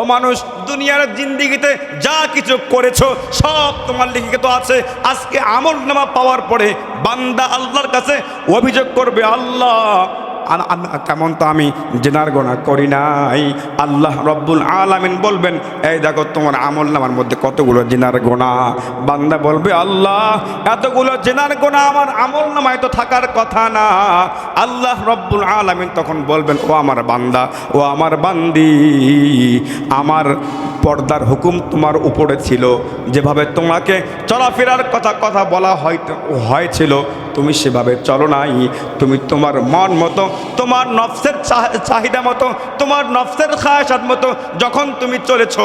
ও মানুষ, দুনিয়ার জিন্দিগিতে যা কিছু করেছ, সব তোমার লিখিত আছে। আজকে আমল নামা পাওয়ার পরে বান্দা আল্লাহর কাছে অভিযোগ করবে, আল্লাহ কেমন তো আমি জেনার গোনা করি নাই। আল্লাহ রব্বুল আলামিন বলবেন, এই দেখো, তোমার আমল নামার মধ্যে কতগুলো জেনার গোনা? বান্দা বলবে, আল্লাহ, এতগুলো জেনার গোনা আমার আমল নামায় তো থাকার কথা না। আল্লাহ রব্বুল আলামিন তখন বলবেন, ও আমার বান্দা, ও আমার বান্দি, আমার পর্দার হুকুম তোমার উপরে ছিল। যেভাবে তোমাকে চলাফেরার কথা কথা বলা হয়তো, হয়েছিল তুমি সেভাবে চলো নাই। তুমি তোমার মন মতো, তোমার নফসের চাহ- চাহিদা মতো, তোমার নফসের খায়াসাত মতো যখন তুমি চলেছ,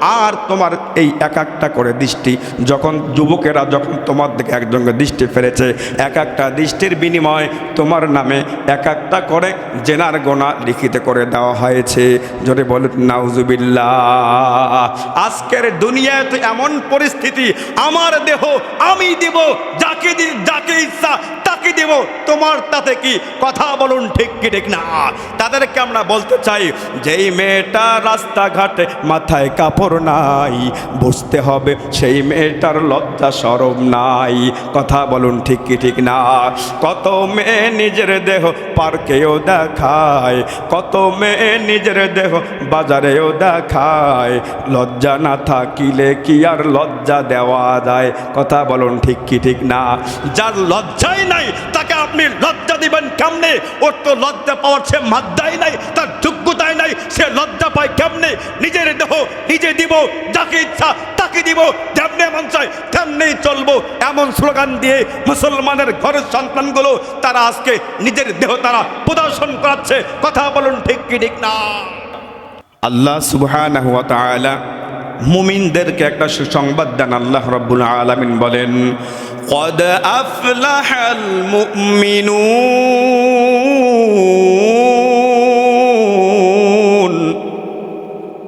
আর তোমার এই এক একটা করে দৃষ্টি, যখন যুবকেরা যখন তোমার দিকে একজনকে দৃষ্টি ফেলেছে, এক একটা দৃষ্টির বিনিময় তোমার নামে এক একটা করে জেনার গোনা লিখিত করে দেওয়া হয়েছে। যদি বলে নাউজুবিল্লাহ। আজকের দুনিয়ায় তো এমন পরিস্থিতি, আমার দেহ আমি দিব, যাকে যাকে ইচ্ছা তাকে দেব তোমার তাতে কি কথা বলুন ঠিক কি ঠিক না? তাদেরকে আমরা বলতে চাই যেই মেয়েটা রাস্তাঘাটে মাথায় কাপড় নাই, বুঝতে হবে সেই মেয়েটার লজ্জা সরম নাই, কথা বলুন ঠিক কি ঠিক না? কত মেয়ে নিজের দেহ পার্কেও দেখায়, কত মেয়ে নিজের দেহ বাজারেও দেখায়, লজ্জা না থাকিলে কি আর লজ্জা দেওয়া যায়? কথা বলুন ঠিক কি ঠিক না? যার লজ্জাই নাই তাকে আপনি লজ্জা দিবেন কেমনে? ওর তো লজ্জা পাওয়ার সে মাদ্দাই নাই, তার যোগ্যতাই নাই, সে লজ্জা পায় কেমনে? নিজের দেহ নিজে দিব, যাকে ইচ্ছা তাকে দিব, যেমনে মন চায় তেমনি চলবো। এমন স্লোগান দিয়ে মুসলমানের ঘরের সন্তানগুলো তারা আজকে নিজের দেহ তারা প্রদর্শন করাচ্ছে। কথা বলুন ঠিক কি ঠিক না? আল্লাহ তাআলা মুমিনদেরকে একটা সুসংবাদ দেন। আল্লাহ রাব্বুল আলামিন বলেন قد أفلح المؤمنون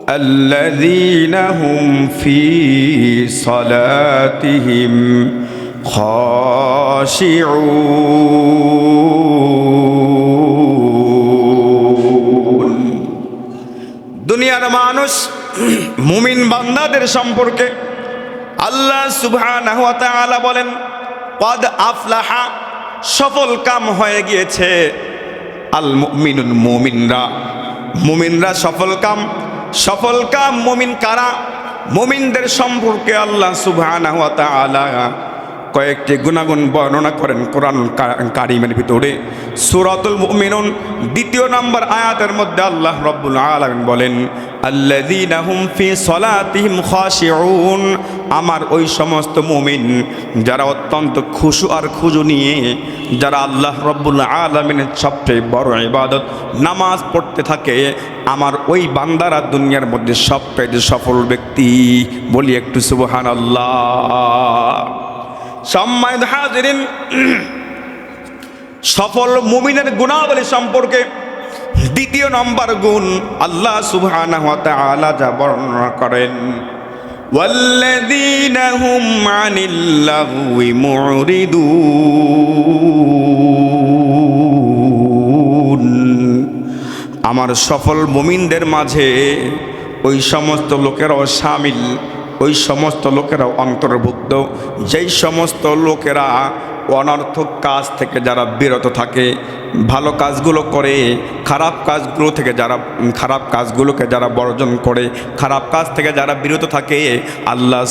الذين هم في صلاتهم خاشعون দুনিয়ার মানুষ মুমিন বান্দাদের সম্পর্কে আল্লাহ সুবহানাহু বলেন পদ আফলাহা, সফল কাম হয়ে গিয়েছে আল মিনুন মুমিনরা। মুমিনরা সফল কাম সফল কাম মুমিন কারা? মুমিনদের সম্পর্কে আল্লাহ সুবহানাহু কয়েকটি গুণাগুণ বর্ণনা করেন কোরআন কারিমের ভিতরে। সুরাতুল মুমিনুন দ্বিতীয় নম্বর আয়াতের মধ্যে আল্লাহ রব্বুল আলামিন বলেন আমার ওই সমস্ত মুমিন যারা অত্যন্ত খুশু আর খুজু নিয়ে, যারা আল্লাহ রব্বুল আলামিনের সবচেয়ে বড় ইবাদত, নামাজ পড়তে থাকে, আমার ওই বান্দারা দুনিয়ার মধ্যে সবচেয়ে সফল ব্যক্তি বলি একটু সুবহানাল্লাহ। সম্মানিত হাজিরিন সফল মুমিনের গুণাবলী সম্পর্কে দ্বিতীয় নম্বর গুণ আল্লাহ সুবহানাহু ওয়া তাআলা যা বর্ণনা করেন والذين هم عن اللغو معرضون আমার সফল মুমিনদের মাঝে ওই সমস্ত লোকেরাও সামিল ওই সমস্ত লোকেরাও অন্তর্ভুক্ত। যেই সমস্ত লোকেরা অনর্থক কাজ থেকে যারা বিরত থাকে, ভালো কাজগুলো করে, খারাপ কাজগুলো থেকে যারা, খারাপ কাজগুলোকে যারা বর্জন করে, খারাপ কাজ থেকে যারা বিরত থাকে, আল্লাহ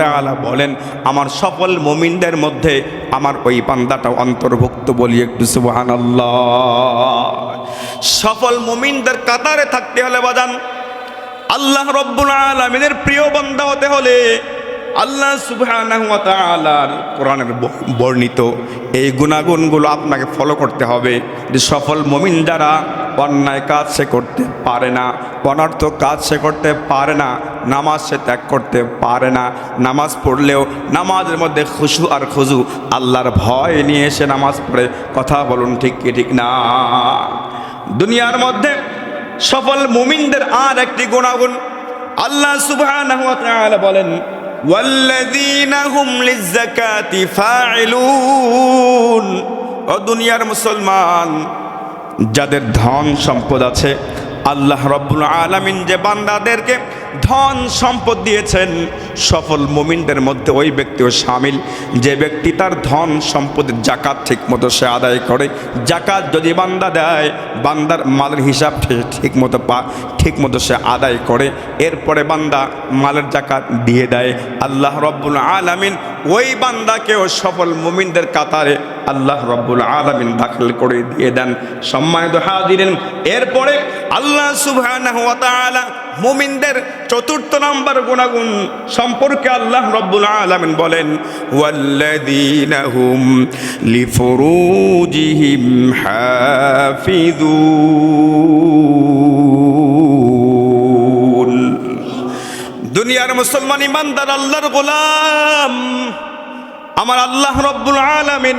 তাআলা বলেন, আমার সফল মুমিনদের মধ্যে আমার ওই পান্দাটা অন্তর্ভুক্ত বলি একটু সুবহানাল্লাহ। সফল মুমিনদের কাতারে থাকতে হলে বাজান আল্লাহ রব্বুল আলমিনের প্রিয় বন্ধা হতে হলে আল্লাহ ওয়া কোরআনের বর্ণিত এই গুণাগুণগুলো আপনাকে ফলো করতে হবে। যে সফল মুমিন যারা অন্যায় কাজ সে করতে পারে না, অনর্থ কাজ সে করতে পারে না, নামাজ সে ত্যাগ করতে পারে না, নামাজ পড়লেও নামাজের মধ্যে খুশু আর খুজু, আল্লাহর ভয় নিয়ে এসে নামাজ পড়ে, কথা বলুন ঠিক কি, ঠিক না? দুনিয়ার মধ্যে সফল মুমিনদের আর একটি গুণাগুণ। আল্লাহ তাআলা বলেন ও দুনিয়ার মুসলমান, যাদের ধন সম্পদ আছে, আল্লাহ রব্বুল আলমিন যে বান্দাদেরকে ধন সম্পদ দিয়েছেন সফল মুমিনদের মধ্যে ওই ব্যক্তিও সামিল। যে ব্যক্তি তার ধন সম্পদের জাকাত ঠিক মতো সে আদায় করে, জাকাত যদি বান্দা দেয়, বান্দার মালের হিসাব ঠিক মতো পা ঠিক মতো সে আদায় করে, এরপরে বান্দা মালের জাকাত দিয়ে দেয়। আল্লাহ রব্বুল আলামিন ওই বান্দাকেও সফল মুমিনদের কাতারে আল্লাহ রব্বুল আলামিন দাখিল করে দিয়ে দেন। সম্মানিত হাজিরেন, এরপরে আল্লাহ সুবহানাহু ওয়া তাআলা মুমিনদের চতুর্থ নাম্বার গুণাগুণ সম্পর্কে আল্লাহ রব্বুল আলামিন বলেন দুনিয়ার মুসলমান ইমানদার আল্লাহর গোলাম। আমার আল্লাহ রব্বুল আলামিন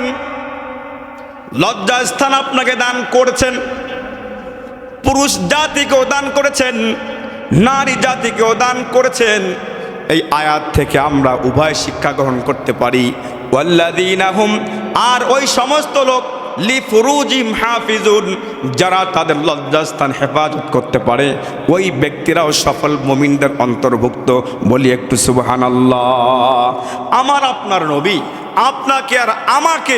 লজ্জা স্থান আপনাকে দান করেছেন, পুরুষ জাতিকেও দান করেছেন। নারী জাতিকেও দান করেছেন। এই আয়াত থেকে আমরা উভয় শিক্ষা গ্রহণ করতে পারি। আর ওই সমস্ত লোক যারা তাদের লজ্জাস্থান হেফাজত করতে পারে। ওই ব্যক্তিরাও সফল মুমিনদের অন্তর্ভুক্ত। বলি একটু সুবহান আমার আপনার নবী, আপনাকে আর আমাকে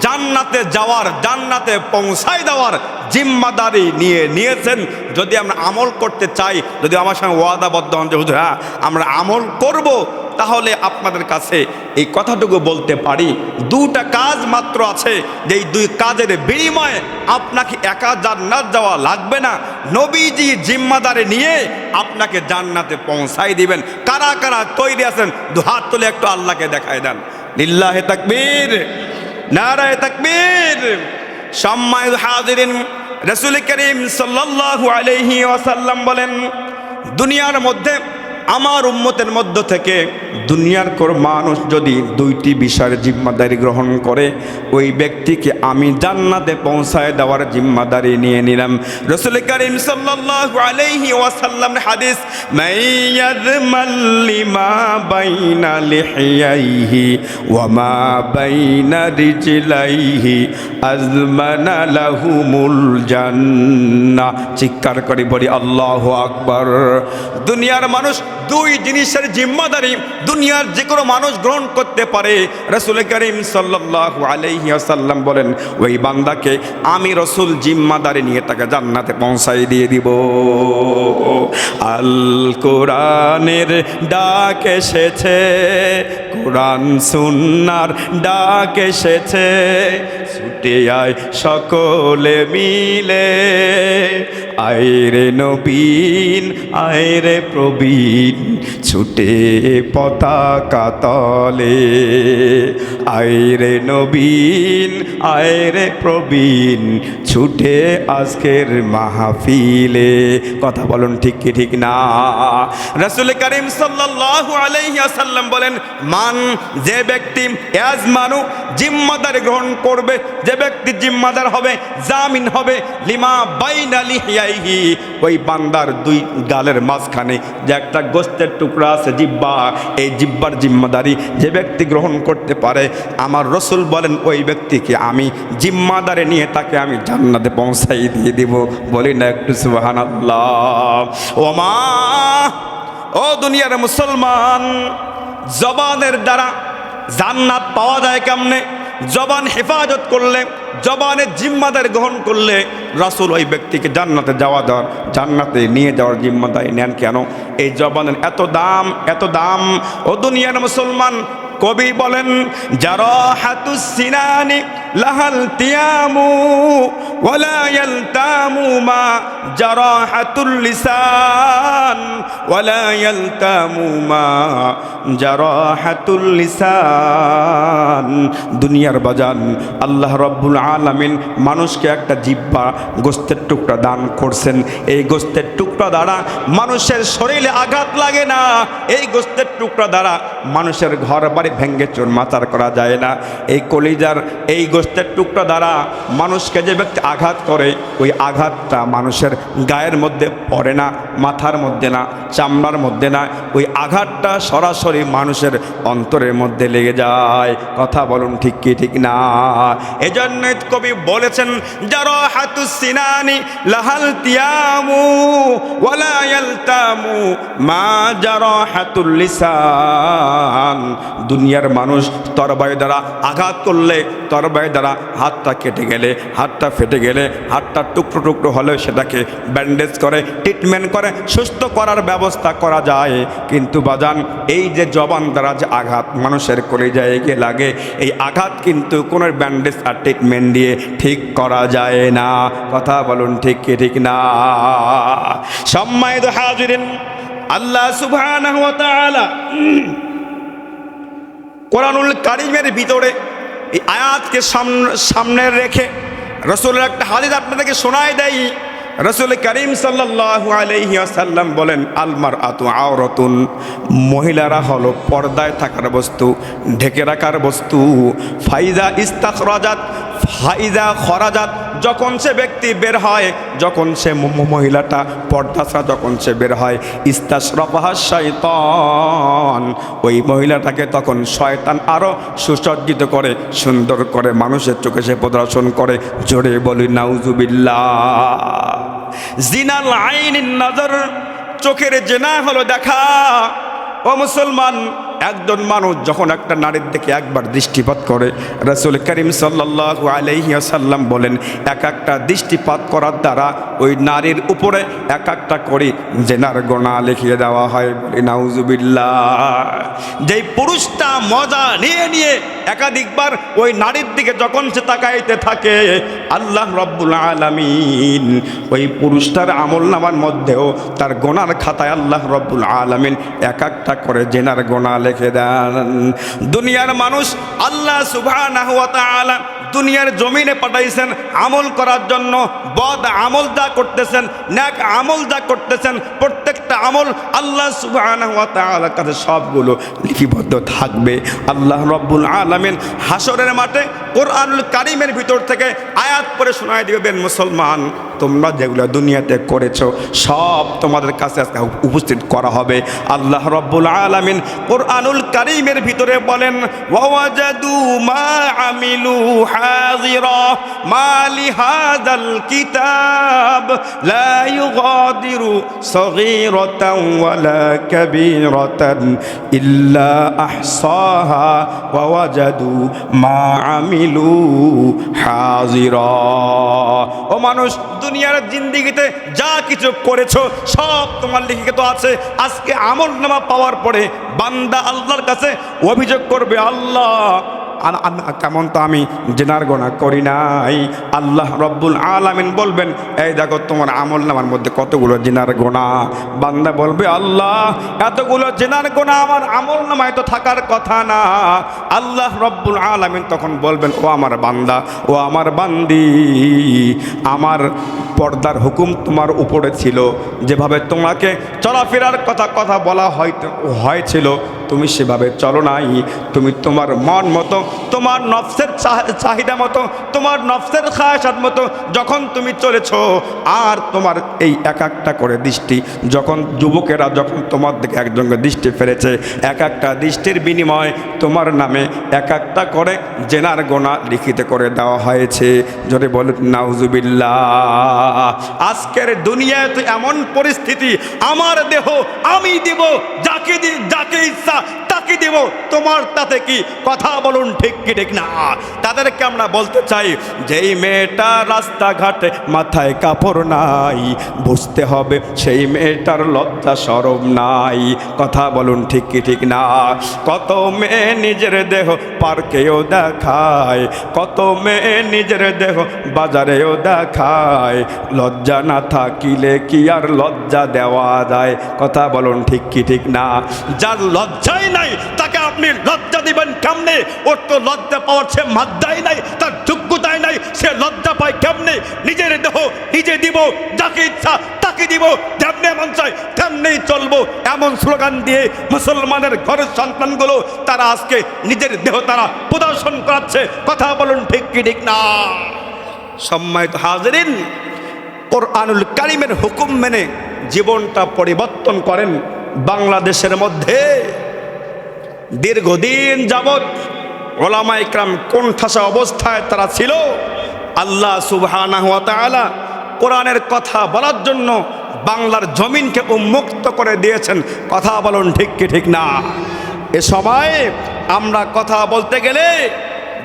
জান্নাতে যাওয়ার, জান্নাতে পৌঁছায় দেওয়ার জিম্মাদারি নিয়ে নিয়েছেন। যদি আমরা আমল করতে চাই, যদি আমার সঙ্গে ওয়াদাবদ্ধ হন যে, হুজুর হ্যাঁ আমরা আমল করব তাহলে আপনাদের কাছে এই কথাটুকু বলতে পারি। দুটা কাজ মাত্র আছে, যে এই দুই কাজের বিনিময়ে আপনাকে একা জান্নাত যাওয়া লাগবে না। নবীজি জিম্মাদারে নিয়ে আপনাকে জান্নাতে পৌঁছাই দিবেন। কারা কারা তৈরি আছেন, দু হাত তুলে একটু আল্লাহকে দেখায় দেন। লিল্লাহে তাকবীর, নারায় তাকবীর, সম্মানিত হাজিরিন রসুল করিম সাল্লাহ আলহি ওয়াসাল্লাম বলেন দুনিয়ার মধ্যে আমার উম্মতের মধ্য থেকে দুনিয়ার কোর মানুষ যদি দুইটি বিষয়ের জিম্মাদারি গ্রহণ করে, ওই ব্যক্তিকে আমি জান্নাতে পৌঁছায় দেওয়ার জিম্মাদারি নিয়ে নিলাম। রসুল করিম সাল্লাল্লাহু আলাইহি ওয়াসাল্লাম হাদিস মাইয়াযমাল লিমা বাইনা লিহিয়াইহি ওয়া মা বাইনা রিজলাইহি আজমানা লাহুমুল জান্নাহ। চিৎকার করে বলি, আল্লাহু আকবার। দুনিয়ার মানুষ দুই জিনিসের জিম্মাদারি দুনিয়ার যে কোনো মানুষ গ্রহণ করতে পারে। রসুল করিম সাল্লাহ আলাইহি আসাল্লাম বলেন, ওই বান্দাকে আমি রসুল জিম্মাদারি নিয়ে তাকে জান্নাতে পৌঁছাই দিয়ে দিব। আল কোরআনের ডাক এসেছে, কোরআন সুন্নার ডাক এসেছে, ছুটে আয় সকলে মিলে। আয়রে নবীন আয়রে প্রবীণ ছুটে পতাকা তলে। আয়রে নবীন আয়রে প্রবীণ ছুটে আজকের মাহফিলে। কথা বলুন ঠিক কি, ঠিক না? রসুল করিম সাল্লাল্লাহু আলাইহি বলেন, মান, যে ব্যক্তি এজ মানু, জিম্মাদার গ্রহণ করবে, যে ব্যক্তি জিম্মাদার হবে, জামিন হবে, লিমা বাইনা লিহিয়াইহি। ওই বান্দার দুই গালের মাঝখানে যে একটা গোস্তের টুকরা আছে, জিব্বা, এই জিব্বার জিম্মাদারি যে ব্যক্তি গ্রহণ করতে পারে, আমার রসুল বলেন, ওই ব্যক্তিকে আমি জিম্মাদারে নিয়ে তাকে আমি জান্নাতে পৌঁছাই দিয়ে দিব। বলি না একটু সুবাহান ও মা ও দুনিয়ার মুসলমান, জবানের দ্বারা জান্নাত পাওয়া যায় কেমনে? জবান হেফাজত করলে, জবানের জিম্মাদার গ্রহণ করলে রাসুল ওই ব্যক্তিকে জান্নাতে যাওয়া দেওয়ার, জান্নাতে নিয়ে যাওয়ার জিম্মাদারি নেন কেন? এই জবানের এত দাম এত দাম। ও দুনিয়ার মুসলমান, কবি বলেন যারা হাতুসিনানি লাহাল তিয়ামু ওয়ালা ইয়ালতামু মা জারাহাতুল লিসান ওয়ালা ইয়ালতামু মা জারাহাতুল লিসান। দুনিয়ার বাজান, আল্লাহ রব্বুল আলামিন মানুষকে একটা জিব্বা গোস্তের টুকরা দান করছেন। এই গোস্তের টুকরা দ্বারা মানুষের শরীরে আঘাত লাগে না। এই গোস্তের টুকরা দ্বারা মানুষের ঘর বাড়ি ভেঙ্গে চোর মাচার করা যায় না। এই কলিজার এই গোস্তের টুকরা দ্বারা মানুষকে যে ব্যক্তি আঘাত করে, ওই আঘাতটা মানুষের গায়ের মধ্যে পড়ে না, মাথার মধ্যে না, চামড়ার মধ্যে না, ওই আঘাতটা সরাসরি মানুষের অন্তরের মধ্যে লেগে যায়। কথা বলুন ঠিক কি, ঠিক না? এজন্য কবি বলেছেন যারা হাতু সিনানি লাহাল তিয়ামু ওয়ালা মা যারা হাতুল লিসান। দুনিয়ার মানুষ তরবারি দ্বারা আঘাত করলে তরবারি দ্বারা হাতটা কেটে গেলে, হাতটা ফেটে গেলে, হাতটা টুকরো টুকরো হলে সেটাকে ব্যান্ডেজ করে ট্রিটমেন্ট করে, সুস্থ করার ব্যবস্থা করা যায়। কিন্তু বাজান, এই যে জবান দ্বারা যে আঘাত মানুষের করে যায় গিয়ে লাগে, এই আঘাত কিন্তু কোনো ব্যান্ডেজ আর ট্রিটমেন্ট দিয়ে ঠিক করা যায় না। কথা বলুন ঠিক কি, ঠিক না? সম্মানিত হাজিরিন, আল্লাহ সুবহানাহু কোরআনুল কারিমের ভিতরে এই আয়াতকে সামনে রেখে রসুলের একটা হাদিস আপনাদেরকে শোনায় দেয় রসুল করিম সাল্লাহ আলহিয়াসাল্লাম বলেন আলমার আতু আওরতুন, মহিলারা হলো পর্দায় থাকার বস্তু, ঢেকে রাখার বস্তু। ফাইজা ইস্তাখরাজাত, ফাইজা খরাজাত যখন সে ব্যক্তি বের হয়, যখন সে মহিলাটা পর্দা ছাড়া যখন সে বের হয় ইস্তাসরফাহা শয়তান ওই মহিলাটাকে তখন শয়তান আরও সুসজ্জিত করে, সুন্দর করে মানুষের চোখে সে প্রদর্শন করে, জোরে বলি, নাউজুবিল্লাহ। জিনাল আইন নজর, চোখের জেনা হলো দেখা। ও মুসলমান একজন মানুষ যখন একটা নারীর দিকে একবার দৃষ্টিপাত করে, রসুল করিম সাল্লাল্লাহু আলাইহি আসাল্লাম বলেন, এক একটা দৃষ্টিপাত করার দ্বারা ওই নারীর উপরে এক একটা করে জেনার গোনা লিখিয়ে দেওয়া হয়। বলি নাউজুবিল্লাহ। যেই পুরুষটা মজা নিয়ে নিয়ে একাধিকবার ওই নারীর দিকে যখন সে তাকাইতে থাকে, আল্লাহ রব্বুল আলামিন। ওই পুরুষটার আমল নামার মধ্যেও তার গোনার খাতায় আল্লাহ রব্বুল আলামিন এক একটা করে জেনার গোনা লিখে দেন। দুনিয়ার মানুষ আল্লাহ তাআলা দুনিয়ার জমিনে পাঠাইছেন আমল করার জন্য, বদ আমল যা করতেছেন ন্যাক আমল যা করতেছেন, প্রত্যেকটা আমল আল্লাহ সুবাহ কাছে সবগুলো লিপিবদ্ধ থাকবে। আল্লাহ রব্বুল আলমিন হাসরের মাঠে কোরআনুল কারিমের ভিতর থেকে আয়াত পড়ে শোনায় দিবেন মুসলমান, তোমরা যেগুলো দুনিয়াতে করেছ, সব তোমাদের কাছে আজকে উপস্থিত করা হবে। আল্লাহ রব্বুল আলামিন কোরআনুল কারিমের ভিতরে বলেন, ওয়াজাদু মা আমিলু হাযিরা মা লিহাযাল কিতাব, লা ইউগাদিরু সগীরাতাও ওয়ালা কাবীরাতান ইল্লা আহসাহা ওয়া ওয়াজাদু মা আমিলু হাযিরা ও মানুষ, দুনিয়ার জিন্দিগিতে যা কিছু করেছ, সব তোমার লিখিত আছে। আজকে আমল নামা পাওয়ার পরে বান্দা আল্লাহর কাছে অভিযোগ করবে, আল্লাহ কেমন তো আমি জেনার গোনা করি নাই। আল্লাহ রব্বুল আলামিন বলবেন, এই দেখো তোমার আমল নামার মধ্যে কতগুলো জেনার গোনা? বান্দা বলবে, আল্লাহ, এতগুলো জেনার গোনা আমার আমল নামায় তো থাকার কথা না। আল্লাহ রব্বুল আলামিন তখন বলবেন, ও আমার বান্দা, ও আমার বান্দি, আমার পর্দার হুকুম তোমার উপরে ছিল। যেভাবে তোমাকে চলাফেরার কথা কথা বলা হয়তো, হয়েছিল তুমি সেভাবে চলো নাই। তুমি তোমার মন মতো, তোমার নফসের চাহ- চাহিদা মতো, তোমার নফসের খায়াসাত মতো যখন তুমি চলেছ, আর তোমার এই এক একটা করে দৃষ্টি, যখন যুবকেরা যখন তোমার দিকে একজনকে দৃষ্টি ফেলেছে, এক একটা দৃষ্টির বিনিময়ে তোমার নামে এক একটা করে জেনার গোনা লিখিত করে দেওয়া হয়েছে। যদি বলে নাউজুবিল্লাহ, আজকের দুনিয়ায় তো এমন পরিস্থিতি, আমার দেহ আমি দিব, যাকে ইচ্ছা তাকে দিব। তোমার তাতে কি কথা বলুন ঠিক কি ঠিক না? তাদেরকে আমরা বলতে চাই, যেই মেয়েটা রাস্তাঘাটে মাথায় কাপড় নাই, বুঝতে হবে সেই মেয়েটার লজ্জা সরম নাই। কথা বলুন ঠিক কি ঠিক না? কত মেয়ে নিজের দেহ পার্কেও দেখায়, কত মেয়ে নিজের দেহ বাজারেও দেখায়। লজ্জা না থাকিলে কি আর লজ্জা দেওয়া যায়? কথা বলুন ঠিক কি ঠিক না? যার লজ্জাই নাই আপনি লজ্জা দিবেন কেমনে? ওর তো লজ্জা পাওয়ার সে মাদ্দাই নাই, তার যোগ্যতাই নাই, সে লজ্জা পায় কেমনে? নিজের দেহ নিজে দিব, যাকে ইচ্ছা তাকে দিব, যেমনি মন চায় তেমনি চলবো। এমন স্লোগান দিয়ে মুসলমানের ঘরের সন্তানগুলো, তারা আজকে নিজের দেহ তারা প্রদর্শন করাচ্ছে। কথা বলুন ঠিক কি, ঠিক না? সম্মানিত হাজরিন, কোরআনুল কারিমের হুকুম মেনে জীবনটা পরিবর্তন করেন বাংলাদেশের মধ্যে। দীর্ঘদিন যাবৎ ওলামা ইকরাম কোণঠাসা অবস্থায় তারা ছিল। আল্লাহ সুবাহ কোরআনের কথা বলার জন্য বাংলার জমিনকে উন্মুক্ত করে দিয়েছেন। কথা বলুন ঠিক কি ঠিক না? এ সময় আমরা কথা বলতে গেলে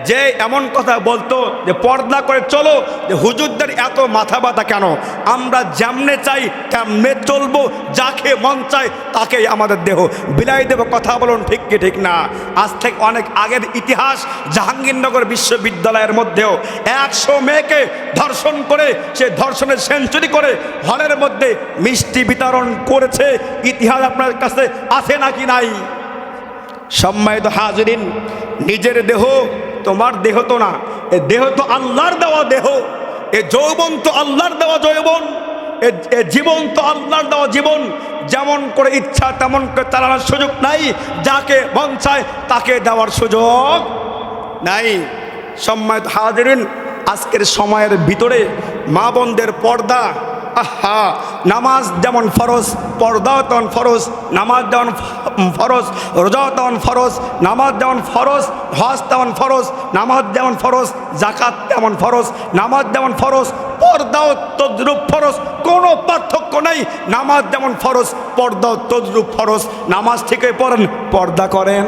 যে এমন কথা বলতো যে পর্দা করে চলো, যে হুজুরদের এত মাথা ব্যথা কেন? আমরা যেমনে চাই, তেমনে চলবো, যাকে মন চায় তাকেই আমাদের দেহ। বিলাই দেব কথা বলুন ঠিক কি ঠিক না? আজ থেকে অনেক আগের ইতিহাস জাহাঙ্গীরনগর বিশ্ববিদ্যালয়ের মধ্যেও একশো মেয়েকে ধর্ষণ করে, সে ধর্ষণের সেঞ্চুরি করে হলের মধ্যে মিষ্টি বিতরণ করেছে। ইতিহাস আপনার কাছে আছে নাকি নাই? সম্মানিত হাজরিন, নিজের দেহ তোমার দেহ তো না, এ দেহ তো আল্লাহর দেওয়া দেহ, এ যৌবন তো আল্লাহর দেওয়া যৌবন, এ- জীবন তো আল্লাহর দেওয়া জীবন, যেমন করে ইচ্ছা তেমন করে চালানোর সুযোগ নাই, যাকে মন চায় তাকে দেওয়ার সুযোগ নাই। সম্মানিত হাজরিন, আজকের সময়ের ভিতরে মা বোনদের পর্দা আহা, নামাজ যেমন ফরজ, পর্দাও তেমন ফরজ, নামাজ যেমন ফরজ, রোজাও তেমন ফরজ, নামাজ যেমন ফরজ, হজ তেমন ফরজ, নামাজ যেমন ফরজ জাকাত তেমন ফরজ, নামাজ যেমন ফরজ, পর্দাও তদ্রুপ ফরজ, কোনো পার্থক্য নাই, নামাজ যেমন ফরজ, পর্দাও তদ্রুপ ফরজ, নামাজ থেকে পড়েন, পর্দা করেন।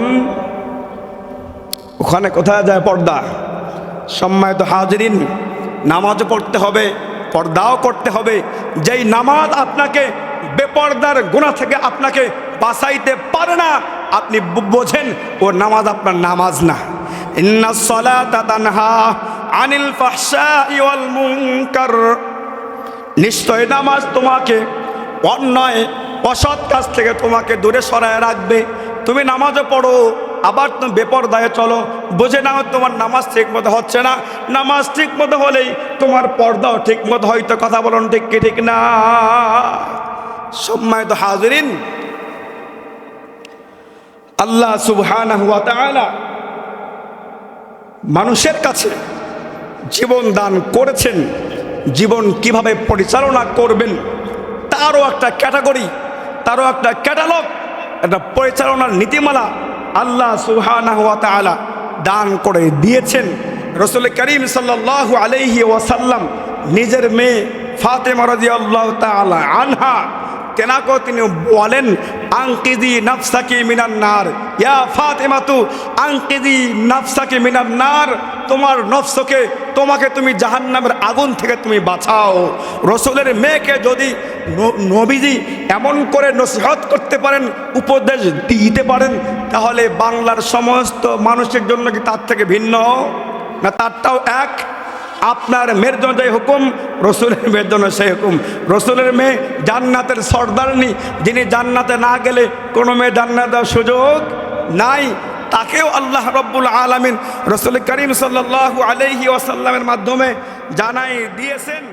ওখানে কোথায় যায় পর্দা? সম্মানিত হাজরিন, নামাজও পড়তে হবে। পর্দাও করতে হবে। যেই নামাজ আপনাকে বেপর্দার গুণা থেকে আপনাকে বাঁচাইতে পারে না, আপনি বোঝেন, ও নামাজ আপনার নামাজ না। আনিল নিশ্চয় নামাজ তোমাকে অন্যায়, অসৎ কাজ থেকে তোমাকে দূরে সরায় রাখবে। তুমি নামাজও পড়ো আবার তুমি বেপরদায় চলো। বুঝে নাও তোমার নামাজ ঠিক মতো হচ্ছে না। নামাজ ঠিক মতো হলেই তোমার পর্দাও ঠিক মতো হয়তো কথা বলুন, ঠিক কি ঠিক না? সম্মানিত হাজরিন, আল্লাহ সুবহানাহু ওয়া মানুষের কাছে জীবন দান করেছেন। জীবন কীভাবে পরিচালনা করবেন, তারও একটা ক্যাটাগরি, তারও একটা ক্যাটালগ, একটা পরিচালনার নীতিমালা আল্লাহ সুহানা দান করে দিয়েছেন। রসুল করিম সাল্লাল্লাহু আলাইহি ওয়াসাল্লাম নিজের মেয়ে ফাতেমা রাদিয়াল্লাহু তাআলা আনহা তেনাকেও তিনি বলেন আংকিদি নাফসাকি মিনান নার। ইয়া ফাতেমাতু আংকিদি নাফসাকি মিনান নার, তোমার নফসকে, তোমাকে তুমি জাহান্নামের আগুন থেকে তুমি বাঁচাও। রসুলের মেয়েকে যদি নবীজি এমন করে নসিহত করতে পারেন, উপদেশ দিতে পারেন, তাহলে বাংলার সমস্ত মানুষের জন্য কি তার থেকে ভিন্ন? না তারটাও এক? আপনার মেয়ের যে হুকুম, রসুলের মেয়ের সে হুকুম। রসুলের মেয়ে জান্নাতের সর্দারনি, যিনি জান্নাতে না গেলে কোনো মেয়ে জান্নাত সুযোগ নাই, তাকেও আল্লাহ রব্বুল আলমিন রসুল করিম সাল্লাহ আলহি ওসাল্লামের মাধ্যমে জানাই দিয়েছেন।